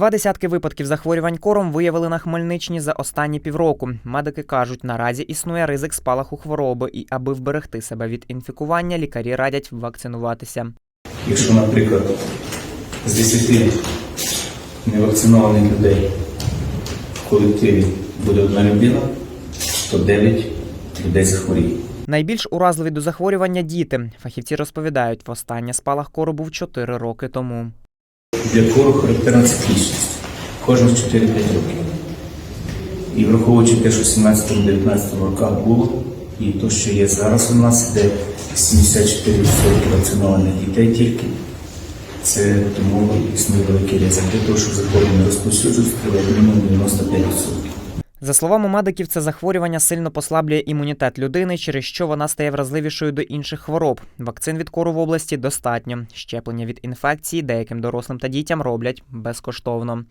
Два десятки випадків захворювань кором виявили на Хмельниччині за останні півроку. Медики кажуть, наразі існує ризик спалаху хвороби, і аби вберегти себе від інфікування, лікарі радять вакцинуватися. Якщо, наприклад, з 10 невакцинованих людей в колективі буде одна людина, то 9 людей захворіє. Найбільш уразливі до захворювання діти. Фахівці розповідають, востаннє спалах кору був 4 роки тому. Для кору характерна циклічність. Кожних 4-5 років. І враховуючи те, що в 17-19 роках було, і те, що є зараз у нас, де 74% вакцинованих дітей тільки, це тому існує великий ризик для того, що захворювання розповсюджується, треба мінімум 95%. За словами медиків, це захворювання сильно послаблює імунітет людини, через що вона стає вразливішою до інших хвороб. Вакцин від кору в області достатньо. Щеплення від інфекції деяким дорослим та дітям роблять безкоштовно.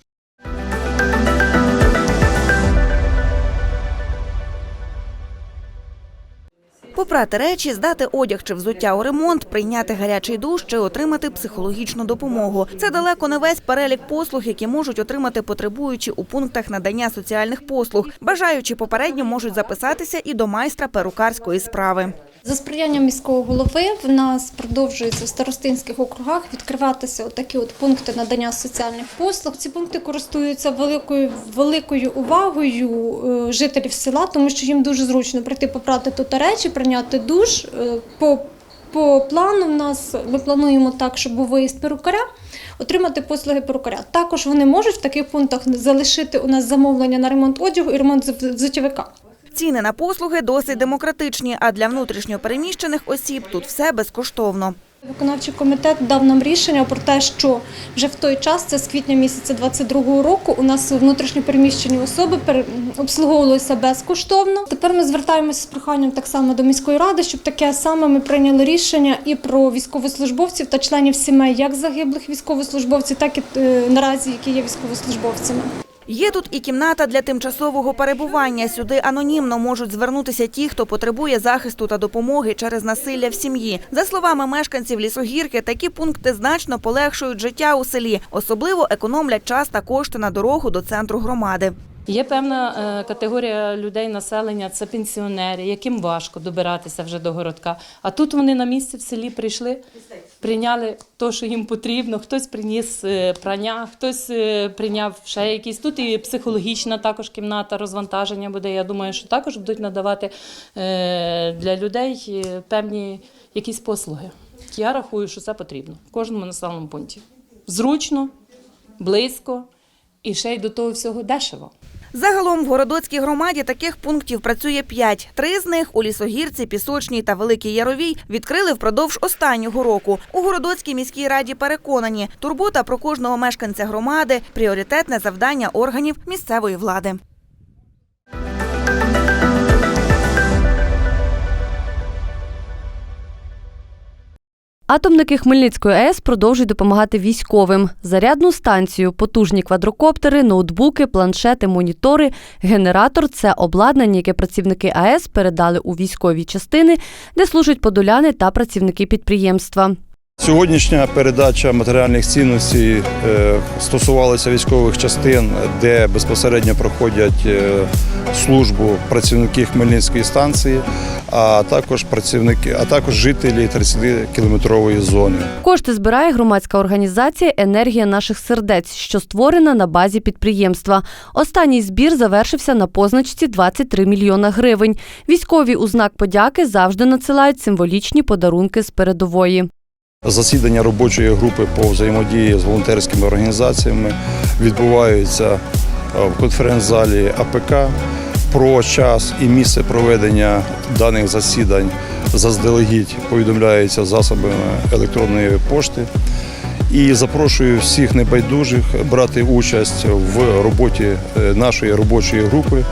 Попрати речі, здати одяг чи взуття у ремонт, прийняти гарячий душ чи отримати психологічну допомогу. Це далеко не весь перелік послуг, які можуть отримати потребуючі у пунктах надання соціальних послуг. Бажаючі попередньо можуть записатися і до майстра перукарської справи. За сприяння міського голови в нас продовжується в старостинських округах відкриватися такі от пункти надання соціальних послуг. Ці пункти користуються великою великою увагою е, жителів села, тому що їм дуже зручно прийти попрати тут речі, прийняти душ. Е, По, по плану в нас ми плануємо так, щоб був виїзд перукаря. Отримати послуги перукаря. Також вони можуть в таких пунктах залишити у нас замовлення на ремонт одягу і ремонт взу- взуттєвика. Ціни на послуги досить демократичні, а для внутрішньопереміщених осіб тут все безкоштовно. Виконавчий комітет дав нам рішення про те, що вже в той час, це з квітня місяця 22-го року, у нас внутрішньо переміщені особи обслуговувалися безкоштовно. Тепер ми звертаємося з проханням так само до міської ради, щоб таке саме ми прийняли рішення і про військовослужбовців та членів сімей як загиблих військовослужбовців, так і е, наразі, які є військовослужбовцями. Є тут і кімната для тимчасового перебування. Сюди анонімно можуть звернутися ті, хто потребує захисту та допомоги через насилля в сім'ї. За словами мешканців лісогірки, такі пункти значно полегшують життя у селі, особливо економлять час та кошти на дорогу до центру громади. Є певна е, категорія людей населення, це пенсіонери, яким важко добиратися вже до городка. А тут вони на місці в селі прийшли, прийняли те, що їм потрібно. Хтось приніс е, прання, хтось е, прийняв ще якісь. Тут і психологічна також кімната розвантаження буде. Я думаю, що також будуть надавати для людей певні якісь послуги. Я рахую, що це потрібно в кожному населеному пункті. Зручно, близько і ще й до того всього дешево. Загалом в Городоцькій громаді таких пунктів працює п'ять. Три з них у Лісогірці, Пісочній та Великій Яровій відкрили впродовж останнього року. У Городоцькій міській раді переконані, турбота про кожного мешканця громади пріоритетне завдання органів місцевої влади. Атомники Хмельницької АЕС продовжують допомагати військовим. Зарядну станцію, потужні квадрокоптери, ноутбуки, планшети, монітори, генератор це обладнання, яке працівники АЕС передали у військові частини, де служать подоляни та працівники підприємства. Сьогоднішня передача матеріальних цінностей е, стосувалася військових частин, де безпосередньо проходять е, службу працівники Хмельницької станції, а також працівники, а також жителі 30-кілометрової зони. Кошти збирає громадська організація Енергія наших сердець, що створена на базі підприємства. Останній збір завершився на позначці 23 мільйона гривень. Військові у знак подяки завжди надсилають символічні подарунки з передової. Засідання робочої групи по взаємодії з волонтерськими організаціями відбуваються е, в конференц-залі АПК. Про час і місце проведення даних засідань заздалегідь повідомляється засобами електронної пошти. І запрошую всіх небайдужих брати участь в роботі е, нашої робочої групи,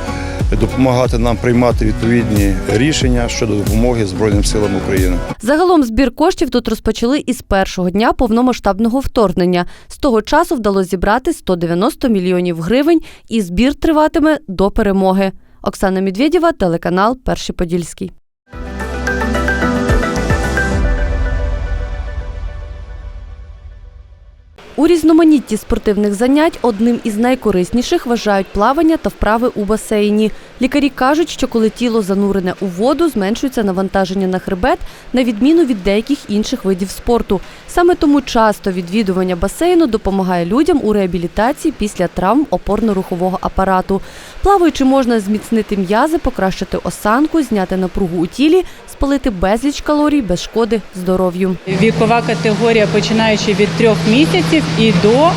допомагати нам приймати відповідні рішення щодо допомоги Збройним силам України. Загалом збір коштів тут розпочали із першого дня повномасштабного вторгнення. З того часу вдалося зібрати 190 мільйонів гривень, і збір триватиме до перемоги. Оксана Медведєва, телеканал Перший Подільський. У різноманітті спортивних занять одним із найкорисніших вважають плавання та вправи у басейні. Лікарі кажуть, що коли тіло занурене у воду, зменшується навантаження на хребет, на відміну від деяких інших видів спорту. Саме тому часто відвідування басейну допомагає людям у реабілітації після травм опорно-рухового апарату. Плаваючи, можна зміцнити м'язи, покращити осанку, зняти напругу у тілі, спалити безліч калорій без шкоди здоров'ю. Вікова категорія починаючи від трьох місяців і до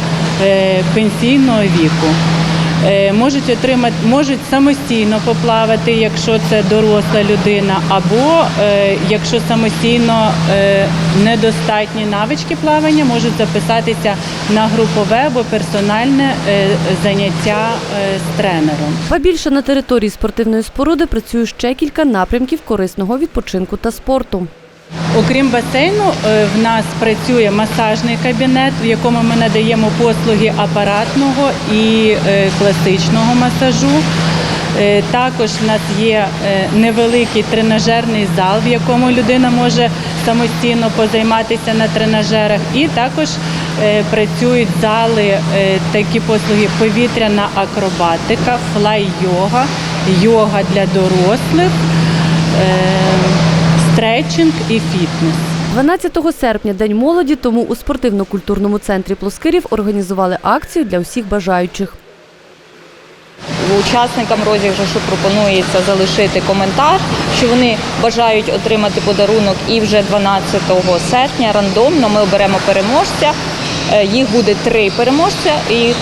е, пенсійного віку. Е, Можуть отримати, можуть самостійно поплавати, якщо це доросла людина, або е, якщо самостійно е, недостатні навички плавання, можуть записатися на групове або персональне заняття з тренером. Ба більше на території спортивної споруди працює ще кілька напрямків корисного відпочинку та спорту. Окрім басейну, е, в нас працює масажний кабінет, в якому ми надаємо послуги апаратного і е, класичного масажу. Е, Також в нас є невеликий тренажерний зал, в якому людина може самостійно позайматися на тренажерах. І також працюють зали, такі послуги повітряна акробатика, флай-йога, йога для дорослих. Стретчинг і фітнес. 12 серпня День молоді, тому у спортивно-культурному центрі Плоскирів організували акцію для усіх бажаючих. Учасникам розіграшу пропонується залишити коментар, що вони бажають отримати подарунок і вже 12 серпня рандомно ми оберемо переможця. Е, Їх буде три переможця, і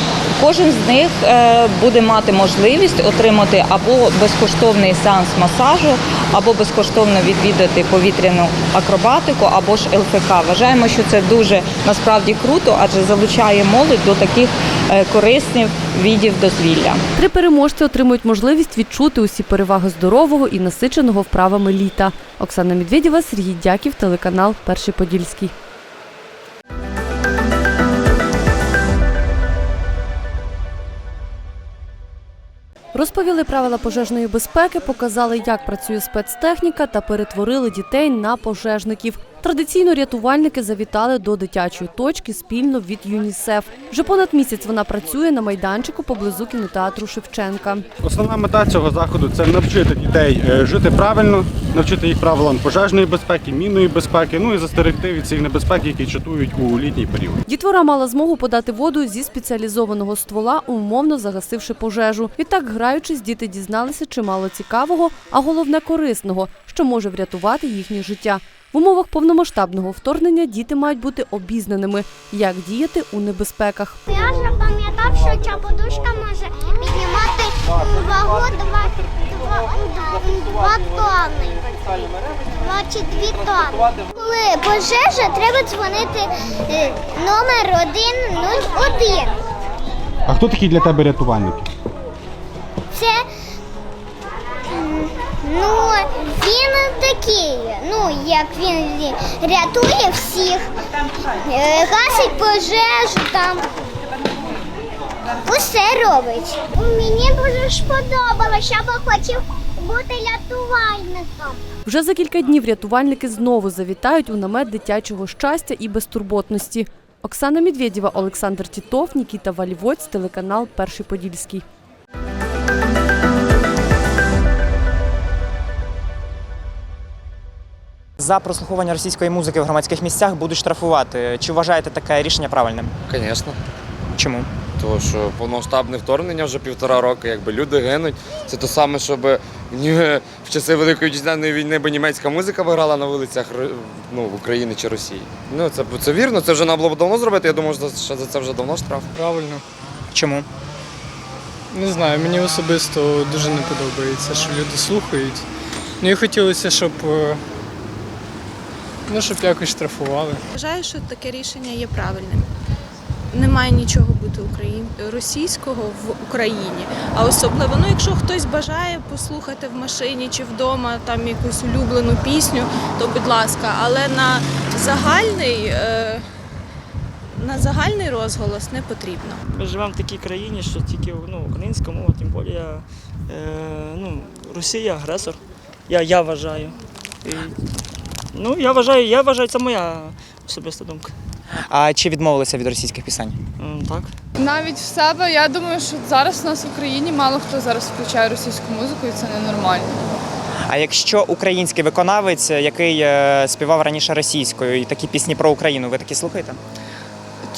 кожен з них е, буде мати можливість отримати або безкоштовний сеанс масажу, або безкоштовно відвідати повітряну акробатику, або ж ЛФК. Вважаємо, що це дуже насправді круто, адже залучає молодь до таких е, корисних видів дозвілля. Три переможці отримують можливість відчути усі переваги здорового і насиченого вправами літа. Оксана Медведєва, Сергій Дяків, телеканал Перший Подільський. Розповіли правила пожежної безпеки, показали, як працює спецтехніка та перетворили дітей на пожежників. Традиційно рятувальники завітали до дитячої точки спільно від ЮНІСЕФ. Вже понад місяць вона працює на майданчику поблизу кінотеатру Шевченка. Основна мета цього заходу це навчити дітей е, жити правильно, навчити їх правилам пожежної безпеки, мінної безпеки, ну і застерегти від цих небезпек, які чатують у літній період. Дітвора мала змогу подати воду зі спеціалізованого ствола, умовно загасивши пожежу. Відтак, граючись, діти дізналися чимало цікавого, а головне корисного, що може врятувати їхнє життя. В умовах повномасштабного вторгнення діти мають бути обізнаними, як діяти у небезпеках. Я що ця подушка може піднімати вагу 2, 2, тонни. 22 тонни. Коли пожежа, треба дзвонити е, номер 101. А хто такі для тебе рятувальники? Це ну, він такий, ну, як він рятує всіх, е, гасить пожежу там. Усе робить. Мені дуже сподобалося, я би хотів бути рятувальником. Вже за кілька днів рятувальники знову завітають у намет дитячого щастя і безтурботності. Оксана Медведєва, Олександр Тітов, Нікіта Валівоць, телеканал Перший Подільський. За прослуховування російської музики в громадських місцях будуть штрафувати. Чи вважаєте таке рішення правильним? Звісно. Чому? Тому що повномасштабне вторгнення вже півтора року, якби люди гинуть. Це те саме, щоб ні, в часи Великої вітчизняної війни би німецька музика виграла на вулицях ну, в Україні чи Росії. Ну це, це вірно, це вже треба було б давно зробити. Я думаю, що за- це вже давно штраф. Правильно. Чому? Не знаю, мені особисто дуже не подобається, що люди слухають. Ну і хотілося, щоб, е, ну, щоб якось штрафували. Вважаю, що таке рішення є правильним. Немає нічого бути україн... російського в Україні. А особливо, ну якщо хтось бажає послухати в машині чи вдома там якусь улюблену пісню, то будь ласка, але на загальний, е... на загальний розголос не потрібно. Ми живемо в такій країні, що тільки ну, українська мова, тим більше е, ну, Росія агресор. Я, я вважаю. І, ну, я вважаю, я вважаю, це моя особиста думка. А чи відмовилися від російських пісень? Так. Навіть в себе я думаю, що зараз у нас в Україні мало хто зараз включає російську музику, і це ненормально. А якщо український виконавець, який е, співав раніше російською, і такі пісні про Україну, ви такі слухаєте?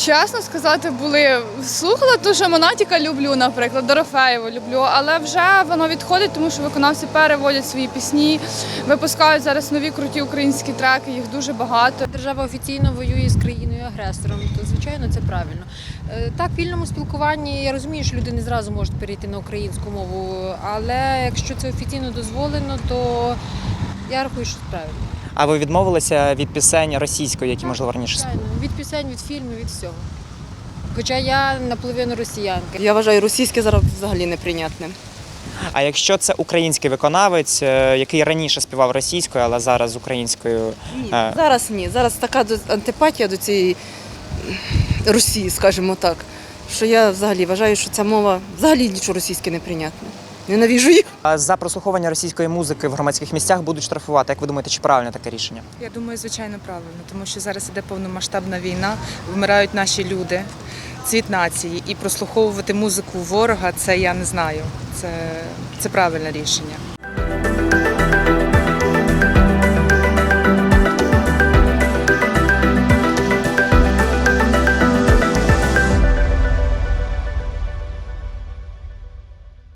Чесно сказати, були слухала ту же Монатіка люблю, наприклад, Дорофеєву люблю, але вже воно відходить, тому що виконавці переводять свої пісні, випускають зараз нові круті українські треки, їх дуже багато. Держава офіційно воює з країною агресором, то звичайно це правильно. Е, Так, в вільному спілкуванні я розумію, що люди не зразу можуть перейти на українську мову, але якщо це офіційно дозволено, то я рахую, що це правильно. А ви відмовилися від пісень російської, які можливо раніше Звичайно, пісень, від фільмів, від всього. Хоча я наполовину росіянка. Я вважаю, російське зараз взагалі неприйнятним. А якщо це український виконавець, е, який раніше співав російською, але зараз українською, Ні, е, зараз ні. Зараз така антипатія до цієї Росії, скажімо так, що я взагалі вважаю, що ця мова взагалі нічого російське неприйнятне. Ненавіжу їх. за прослуховування російської музики в громадських місцях будуть штрафувати. Як ви думаєте, чи правильне таке рішення? Я думаю, звичайно, правильно, тому що зараз іде повномасштабна війна, вмирають наші люди, цвіт нації, і прослуховувати музику ворога це я не знаю. Це, це правильне рішення.